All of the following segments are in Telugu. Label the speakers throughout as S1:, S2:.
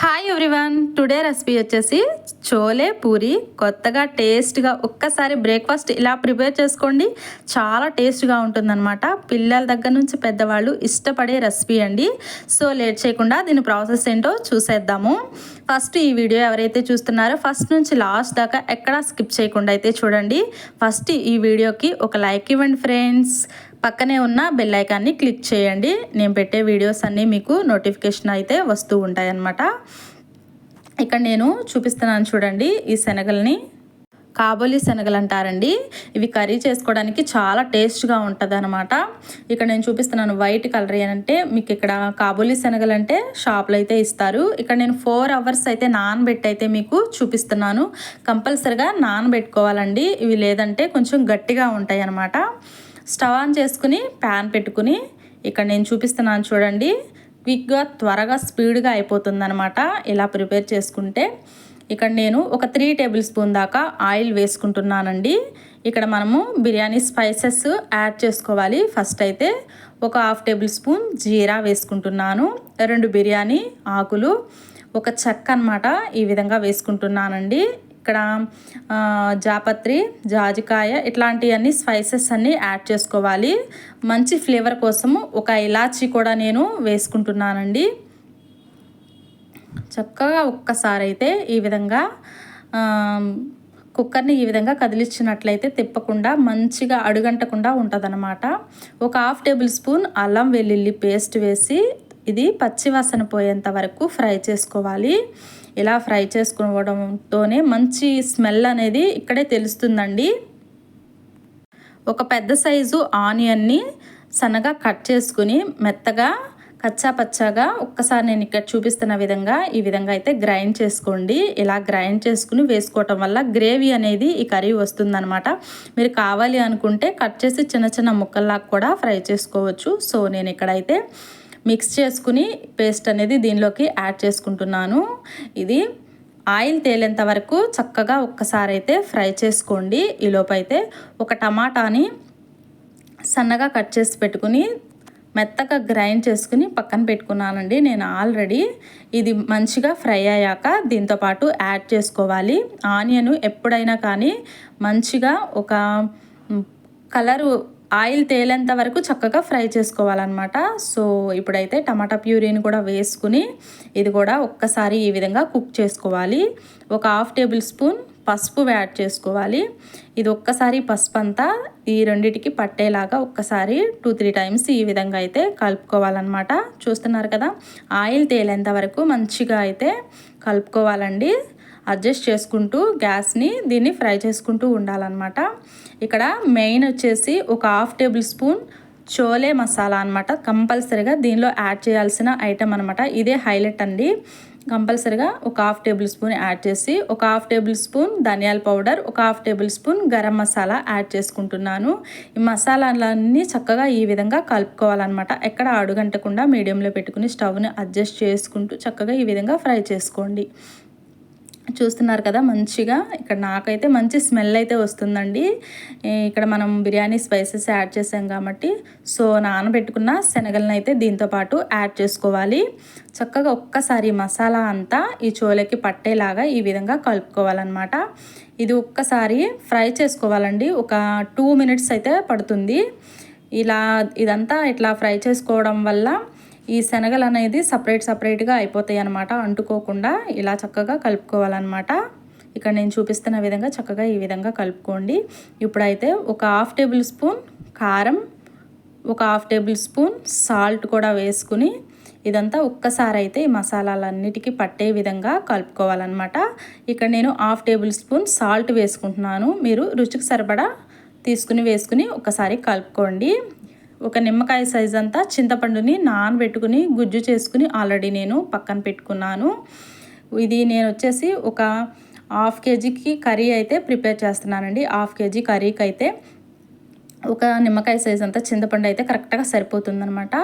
S1: హాయ్ ఎవ్రీవన్ టుడే రెసిపీ వచ్చేసి చోలే పూరి కొత్తగా టేస్ట్గా ఒక్కసారి బ్రేక్ఫాస్ట్ ఇలా ప్రిపేర్ చేసుకోండి. చాలా టేస్ట్గా ఉంటుందన్నమాట. పిల్లల దగ్గర నుంచి పెద్దవాళ్ళు ఇష్టపడే రెసిపీ అండి. సో లేట్ చేయకుండా దీని ప్రాసెస్ ఏంటో చూసేద్దాము. ఫస్ట్ ఈ వీడియో ఎవరైతే చూస్తున్నారో ఫస్ట్ నుంచి లాస్ట్ దాకా ఎక్కడా స్కిప్ చేయకుండా అయితే చూడండి. ఫస్ట్ ఈ వీడియోకి ఒక లైక్ ఇవ్వండి ఫ్రెండ్స్ పక్కనే ఉన్న బెల్ ఐకాన్ని క్లిక్ చేయండి. నేను పెట్టే వీడియోస్ అన్నీ మీకు నోటిఫికేషన్ అయితే వస్తూ ఉంటాయి అన్నమాట ఇక్కడ నేను చూపిస్తున్నాను చూడండి ఈ శనగల్ని. కాబోలి శనగలు అంటారండి. ఇవి కర్రీ చేసుకోవడానికి చాలా టేస్ట్గా ఉంటుంది అనమాట ఇక్కడ నేను చూపిస్తున్నాను వైట్ కలర్ అంటే మీకు ఇక్కడ కాబోలి శనగలు అంటే షాప్లో అయితే ఇస్తారు. ఇక్కడ నేను ఫోర్ అవర్స్ అయితే నానబెట్టి అయితే మీకు చూపిస్తున్నాను. కంపల్సరిగా నానబెట్టుకోవాలండి. ఇవి లేదంటే కొంచెం గట్టిగా ఉంటాయి అన్నమాట స్టవ్ ఆన్ చేసుకుని ప్యాన్ పెట్టుకుని ఇక్కడ నేను చూపిస్తున్నాను చూడండి. క్విక్గా త్వరగా స్పీడ్గా అయిపోతుందనమాట ఇలా ప్రిపేర్ చేసుకుంటే ఇక్కడ నేను ఒక త్రీ టేబుల్ స్పూన్ దాకా ఆయిల్ వేసుకుంటున్నానండి. ఇక్కడ మనము బిర్యానీ స్పైసెస్ యాడ్ చేసుకోవాలి. ఫస్ట్ అయితే ఒక హాఫ్ టేబుల్ స్పూన్ జీరా వేసుకుంటున్నాను. రెండు బిర్యానీ ఆకులు ఒక చెక్క అనమాట ఈ విధంగా వేసుకుంటున్నానండి. ఇక్కడ జాపత్రి జాజికాయ ఇట్లాంటివన్నీ స్పైసెస్ అన్నీ యాడ్ చేసుకోవాలి. మంచి ఫ్లేవర్ కోసము ఒక ఇలాచీ కూడా నేను వేసుకుంటున్నానండి. చక్కగా ఒక్కసారి అయితే ఈ విధంగా కుక్కర్ని ఈ విధంగా కదిలించినట్లయితే తిప్పకుండా మంచిగా అడుగంటకుండా ఉంటుందన్నమాట. ఒక హాఫ్ టేబుల్ స్పూన్ అల్లం వెల్లుల్లి పేస్ట్ వేసి ఇది పచ్చివాసన పోయేంత వరకు ఫ్రై చేసుకోవాలి. ఇలా ఫ్రై చేసుకోవడంతోనే మంచి స్మెల్ అనేది ఇక్కడే తెలుస్తుందండి. ఒక పెద్ద సైజు ఆనియన్ని సన్నగా కట్ చేసుకుని మెత్తగా కచ్చా పచ్చాగా ఒక్కసారి నేను ఇక్కడ చూపిస్తున్న విధంగా ఈ విధంగా అయితే గ్రైండ్ చేసుకోండి. ఇలా గ్రైండ్ చేసుకుని వేసుకోవటం వల్ల గ్రేవీ అనేది ఈ కర్రీ వస్తుందనమాట మీరు కావాలి అనుకుంటే కట్ చేసి చిన్న చిన్న ముక్కల్లాగా కూడా ఫ్రై చేసుకోవచ్చు. సో నేను ఇక్కడైతే మిక్స్ చేసుకుని పేస్ట్ అనేది దీనిలోకి యాడ్ చేసుకుంటున్నాను. ఇది ఆయిల్ తేలేంత వరకు చక్కగా ఒక్కసారి అయితే ఫ్రై చేసుకోండి. ఈలోపైతే ఒక టమాటాని సన్నగా కట్ చేసి పెట్టుకుని మెత్తగా గ్రైండ్ చేసుకుని పక్కన పెట్టుకున్నానండి. నేను ఆల్రెడీ ఇది మంచిగా ఫ్రై అయ్యాక దీంతోపాటు యాడ్ చేసుకోవాలి. ఆనియన్ ఎప్పుడైనా కానీ మంచిగా ఒక కలరు ఆయిల్ తేలేంత వరకు చక్కగా ఫ్రై చేసుకోవాలన్నమాట. సో ఇప్పుడైతే టమాటా ప్యూరీని కూడా వేసుకుని ఇది కూడా ఒక్కసారి ఈ విధంగా కుక్ చేసుకోవాలి. ఒక హాఫ్ టేబుల్ స్పూన్ పసుపు యాడ్ చేసుకోవాలి. ఇది ఒక్కసారి పసుపు అంతా ఈ రెండిటికి పట్టేలాగా ఒక్కసారి టూ త్రీ టైమ్స్ ఈ విధంగా అయితే కలుపుకోవాలన్నమాట. చూస్తున్నారు కదా ఆయిల్ తేలేంత వరకు మంచిగా అయితే కలుపుకోవాలండి. అడ్జస్ట్ చేసుకుంటూ గ్యాస్ని దీన్ని ఫ్రై చేసుకుంటూ ఉండాలన్నమాట. ఇక్కడ మెయిన్ వచ్చేసి ఒక half tablespoon chole masala అనమాట కంపల్సరీగా దీనిలో యాడ్ చేయాల్సిన ఐటెం అనమాట ఇదే హైలైట్ అండి. కంపల్సరీగా ఒక హాఫ్ టేబుల్ స్పూన్ యాడ్ చేసి ఒక హాఫ్ టేబుల్ స్పూన్ ధనియాల పౌడర్ ఒక half tablespoon garam masala add చేసుకుంటున్నాను. ఈ మసాలాలన్నీ చక్కగా ఈ విధంగా కలుపుకోవాలన్నమాట. ఎక్కడ అడుగంటకుండా మీడియంలో పెట్టుకుని స్టవ్ని అడ్జస్ట్ చేసుకుంటూ చక్కగా ఈ విధంగా ఫ్రై చేసుకోండి. చూస్తున్నారు కదా మంచిగా. ఇక్కడ నాకైతే మంచి స్మెల్ అయితే వస్తుందండి. ఇక్కడ మనం బిర్యానీ స్పైసెస్ యాడ్ చేసాం కాబట్టి. సో నానబెట్టుకున్న శనగలను అయితే దీంతో పాటు యాడ్ చేసుకోవాలి. చక్కగా ఒక్కసారి మసాలా అంతా ఈ చోలకి పట్టేలాగా ఈ విధంగా కలుపుకోవాలన్నమాట. ఇది ఒక్కసారి ఫ్రై చేసుకోవాలండి. ఒక టూ మినిట్స్ అయితే పడుతుంది. ఇలా ఇదంతా ఇట్లా ఫ్రై చేసుకోవడం వల్ల ఈ శనగలు అనేది సపరేట్ సపరేట్గా అయిపోతాయి అనమాట అంటుకోకుండా ఇలా చక్కగా కలుపుకోవాలన్నమాట. ఇక్కడ నేను చూపిస్తున్న విధంగా చక్కగా ఈ విధంగా కలుపుకోండి. ఇప్పుడైతే ఒక హాఫ్ టేబుల్ స్పూన్ కారం ఒక హాఫ్ టేబుల్ స్పూన్ సాల్ట్ కూడా వేసుకుని ఇదంతా ఒక్కసారి అయితే ఈ మసాలాలన్నిటికీ పట్టే విధంగా కలుపుకోవాలన్నమాట. ఇక్కడ నేను హాఫ్ టేబుల్ స్పూన్ సాల్ట్ వేసుకుంటున్నాను. మీరు రుచికి సరిపడా తీసుకుని వేసుకుని ఒకసారి కలుపుకోండి. ఒక నిమ్మకాయ సైజ్ అంతా చింతపండుని నానబెట్టుకుని గుజ్జు చేసుకుని ఆల్రెడీ నేను పక్కన పెట్టుకున్నాను. ఇది నేను వచ్చేసి ఒక హాఫ్ కేజీకి కర్రీ అయితే ప్రిపేర్ చేస్తున్నానండి. హాఫ్ కేజీ కర్రీకి అయితే ఒక నిమ్మకాయ సైజ్ అంతా చింతపండు అయితే కరెక్ట్గా సరిపోతుందనమాట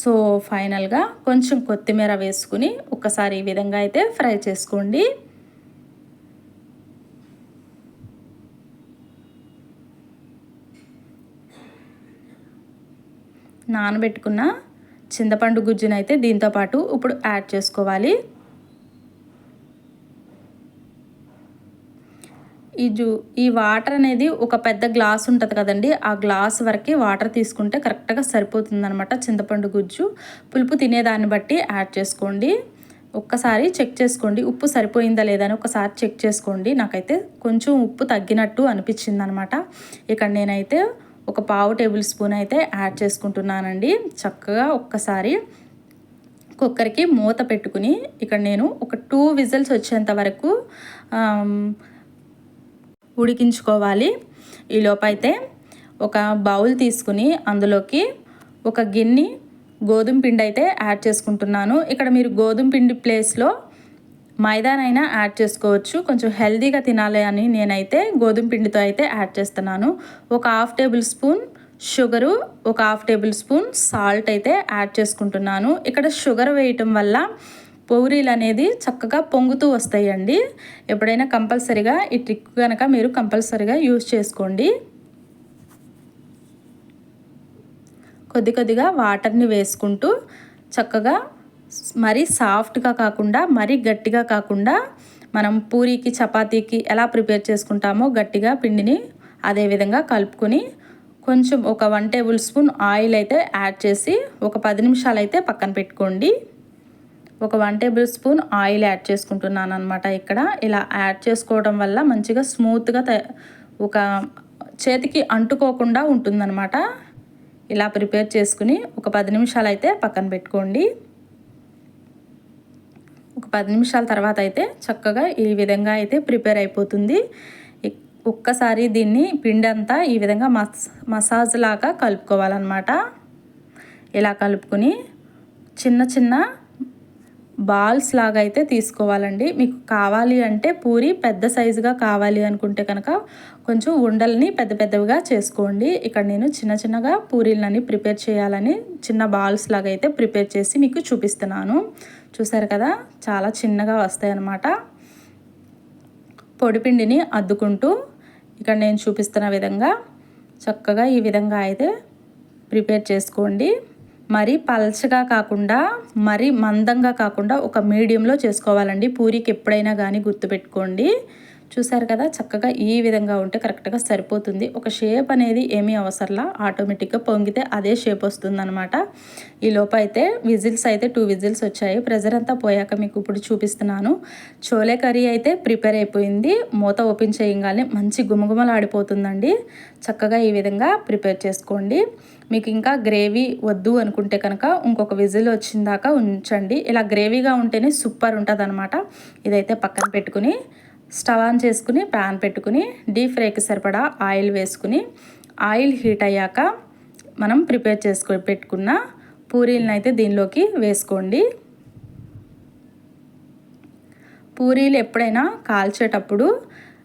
S1: సో ఫైనల్గా కొంచెం కొత్తిమీర వేసుకుని ఒకసారి ఈ విధంగా అయితే ఫ్రై చేసుకోండి. నానబెట్టుకున్న చింతపండు గుజ్జునైతే దీంతో పాటు ఇప్పుడు యాడ్ చేసుకోవాలి. ఈ జూ ఈ వాటర్ అనేది ఒక పెద్ద గ్లాస్ ఉంటుంది కదండి ఆ గ్లాస్ వరకు వాటర్ తీసుకుంటే కరెక్ట్గా సరిపోతుందనమాట చింతపండు గుజ్జు. పులుపు తినేదాన్ని బట్టి యాడ్ చేసుకోండి. ఒక్కసారి చెక్ చేసుకోండి ఉప్పు సరిపోయిందా లేదని ఒకసారి చెక్ చేసుకోండి. నాకైతే కొంచెం ఉప్పు తగ్గినట్టు అనిపించింది అనమాట ఇక్కడ నేనైతే ఒక పావు టేబుల్ స్పూన్ అయితే యాడ్ చేసుకుంటున్నానండి. చక్కగా ఒక్కసారి కుక్కర్కి మూత పెట్టుకుని ఇక్కడ నేను ఒక టూ విజిల్స్ వచ్చేంత వరకు ఉడికించుకోవాలి. ఈ లోపైతే ఒక బౌల్ తీసుకుని అందులోకి ఒక గిన్నె గోధుమ పిండి అయితే యాడ్ చేసుకుంటున్నాను. ఇక్కడ మీరు గోధుమ పిండి ప్లేస్లో మైదానైనా యాడ్ చేసుకోవచ్చు. కొంచెం హెల్దీగా తినాలి అని నేనైతే గోధుమ పిండితో అయితే యాడ్ చేస్తున్నాను. ఒక హాఫ్ టేబుల్ స్పూన్ షుగరు ఒక హాఫ్ టేబుల్ స్పూన్ సాల్ట్ అయితే యాడ్ చేసుకుంటున్నాను. ఇక్కడ షుగర్ వేయటం వల్ల పూరీలు అనేది చక్కగా పొంగుతూ వస్తాయండి. ఎప్పుడైనా కంపల్సరిగా ఈ ట్రిక్ కనుక మీరు కంపల్సరిగా యూజ్ చేసుకోండి. కొద్ది కొద్దిగా వాటర్ని వేసుకుంటూ చక్కగా మరీ సాఫ్ట్గా కాకుండా మరీ గట్టిగా కాకుండా మనం పూరీకి చపాతీకి ఎలా ప్రిపేర్ చేసుకుంటామో గట్టిగా పిండిని అదేవిధంగా కలుపుకొని కొంచెం ఒక వన్ టేబుల్ స్పూన్ ఆయిల్ అయితే యాడ్ చేసి ఒక పది నిమిషాలు అయితే పక్కన పెట్టుకోండి. ఒక one tablespoon oil add చేసుకుంటున్నాను అనమాట ఇక్కడ. ఇలా యాడ్ చేసుకోవడం వల్ల మంచిగా స్మూత్గా ఒక చేతికి అంటుకోకుండా ఉంటుందన్నమాట. ఇలా ప్రిపేర్ చేసుకుని ఒక పది నిమిషాలు అయితే పక్కన పెట్టుకోండి. ఒక పది నిమిషాల తర్వాత అయితే చక్కగా ఈ విధంగా అయితే ప్రిపేర్ అయిపోతుంది. ఒక్కసారి దీన్ని పిండి అంతా ఈ విధంగా మస్ మసాజ్ లాగా కలుపుకోవాలన్నమాట. ఇలా కలుపుకొని చిన్న చిన్న బాల్స్ లాగా అయితే తీసుకోవాలండి. మీకు కావాలి అంటే పూరి పెద్ద సైజుగా కావాలి అనుకుంటే కనుక కొంచెం ఉండల్ని పెద్ద పెద్దవిగా చేసుకోండి. ఇక్కడ నేను చిన్న చిన్నగా పూరీలని ప్రిపేర్ చేయాలని చిన్న బాల్స్ లాగా అయితే ప్రిపేర్ చేసి మీకు చూపిస్తున్నాను. చూసారు కదా? చాలా చిన్నగా వస్తాయి అన్నమాట పొడిపిండిని అద్దుకుంటూ ఇక్కడ నేను చూపిస్తున్న విధంగా చక్కగా ఈ విధంగా అయితే ప్రిపేర్ చేసుకోండి. మరి పల్చగా కాకుండా మరి మందంగా కాకుండా ఒక మీడియంలో చేసుకోవాలండి. పూరికి ఎప్పుడైనా కానీ గుర్తుపెట్టుకోండి. చూసారు కదా చక్కగా ఈ విధంగా ఉంటే కరెక్ట్గా సరిపోతుంది. ఒక షేప్ అనేది ఏమీ అవసరంలా ఆటోమేటిక్గా పొంగితే అదే షేప్ వస్తుందన్నమాట. ఈ లోప అయితే విజిల్స్ అయితే టూ విజిల్స్ వచ్చాయి. ప్రెజర్ అంతా పోయాక మీకు ఇప్పుడు చూపిస్తున్నాను. చోలే కర్రీ అయితే ప్రిపేర్ అయిపోయింది. మూత ఓపెన్ చేయగానే మంచి గుమగుమలాడిపోతుందండి. చక్కగా ఈ విధంగా ప్రిపేర్ చేసుకోండి. మీకు ఇంకా గ్రేవీ వద్దు అనుకుంటే కనుక ఇంకొక విజిల్ వచ్చిందాక ఉంచండి. ఇలా గ్రేవీగా ఉంటేనే సూపర్ ఉంటుంది ఇదైతే పక్కన పెట్టుకుని స్టవ్ ఆన్ చేసుకుని ప్యాన్ పెట్టుకుని డీప్ ఫ్రైకి సరిపడా ఆయిల్ వేసుకుని ఆయిల్ హీట్ అయ్యాక మనం ప్రిపేర్ చేసుకొని పెట్టుకున్న పూరీలను అయితే దీనిలోకి వేసుకోండి. పూరీలు ఎప్పుడైనా కాల్చేటప్పుడు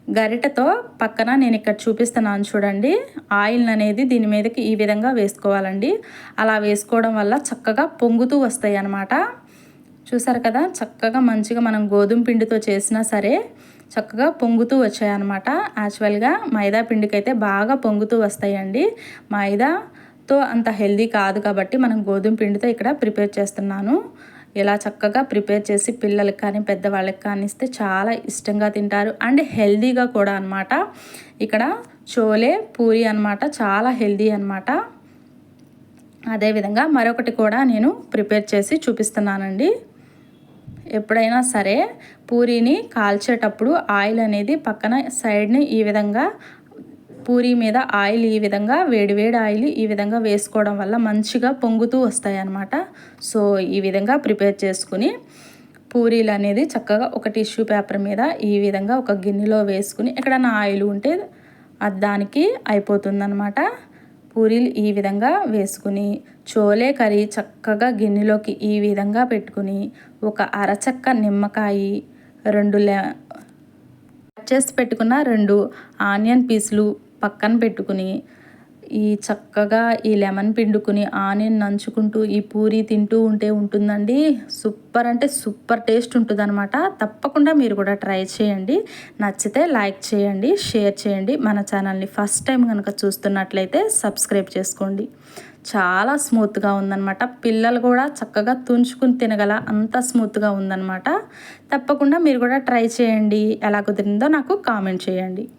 S1: గరిటతో పక్కన నేను ఇక్కడ చూపిస్తున్నాను చూడండి. ఆయిల్ అనేది దీని మీదకి ఈ విధంగా వేసుకోవాలండి. అలా వేసుకోవడం వల్ల చక్కగా పొంగుతూ వస్తాయి అన్నమాట చూసారు కదా? చక్కగా మంచిగా మనం గోధుమ పిండితో చేసినా సరే చక్కగా పొంగుతూ వచ్చాయన్నమాట. యాక్చువల్గా మైదా పిండికి అయితే బాగా పొంగుతూ వస్తాయండి. మైదాతో అంత హెల్దీ కాదు కాబట్టి మనం గోధుమ పిండితో ఇక్కడ ప్రిపేర్ చేస్తున్నాను. ఇలా చక్కగా ప్రిపేర్ చేసి పిల్లలకి కానీ పెద్దవాళ్ళకి కానీ ఇస్తే చాలా ఇష్టంగా తింటారు. అండ్ హెల్దీగా కూడా అనమాట ఇక్కడ చోలే పూరి అనమాట చాలా హెల్దీ అనమాట అదేవిధంగా మరొకటి కూడా నేను ప్రిపేర్ చేసి చూపిస్తున్నానండి. ఎప్పుడైనా సరే పూరీని కాల్చేటప్పుడు ఆయిల్ అనేది పక్కన సైడ్ని ఈ విధంగా పూరీ మీద ఆయిల్ ఈ విధంగా వేడివేడి ఆయిల్ ఈ విధంగా వేసుకోవడం వల్ల మంచిగా పొంగుతూ వస్తాయి అన్నమాట సో ఈ విధంగా ప్రిపేర్ చేసుకుని పూరీలు అనేది చక్కగా ఒక టిష్యూ పేపర్ మీద ఈ విధంగా ఒక గిన్నెలో వేసుకుని ఎక్కడైనా ఆయిల్ ఉంటే అది దానికి అయిపోతుందన్నమాట. పూరీలు ఈ విధంగా వేసుకుని చోలే కర్రీ చక్కగా గిన్నెలోకి ఈ విధంగా పెట్టుకుని ఒక అరచక్క నిమ్మకాయ రెండు లే చేసి పెట్టుకున్న రెండు ఆనియన్ పీసులు పక్కన పెట్టుకుని ఈ చక్కగా ఈ లెమన్ పిండుకుని ఆనియన్ నంచుకుంటూ ఈ పూరి తింటూ ఉంటే ఉంటుందండి. సూపర్ అంటే సూపర్ టేస్ట్ ఉంటుంది అనమాట తప్పకుండా మీరు కూడా ట్రై చేయండి. నచ్చితే లైక్ చేయండి షేర్ చేయండి. మన ఛానల్ని ఫస్ట్ టైం కనుక చూస్తున్నట్లయితే సబ్స్క్రైబ్ చేసుకోండి. చాలా స్మూత్గా ఉందన్నమాట. పిల్లలు కూడా చక్కగా తుంచుకుని తినగల అంత స్మూత్గా ఉందన్నమాట. తప్పకుండా మీరు కూడా ట్రై చేయండి. ఎలా కుదిరిందో నాకు కామెంట్ చేయండి.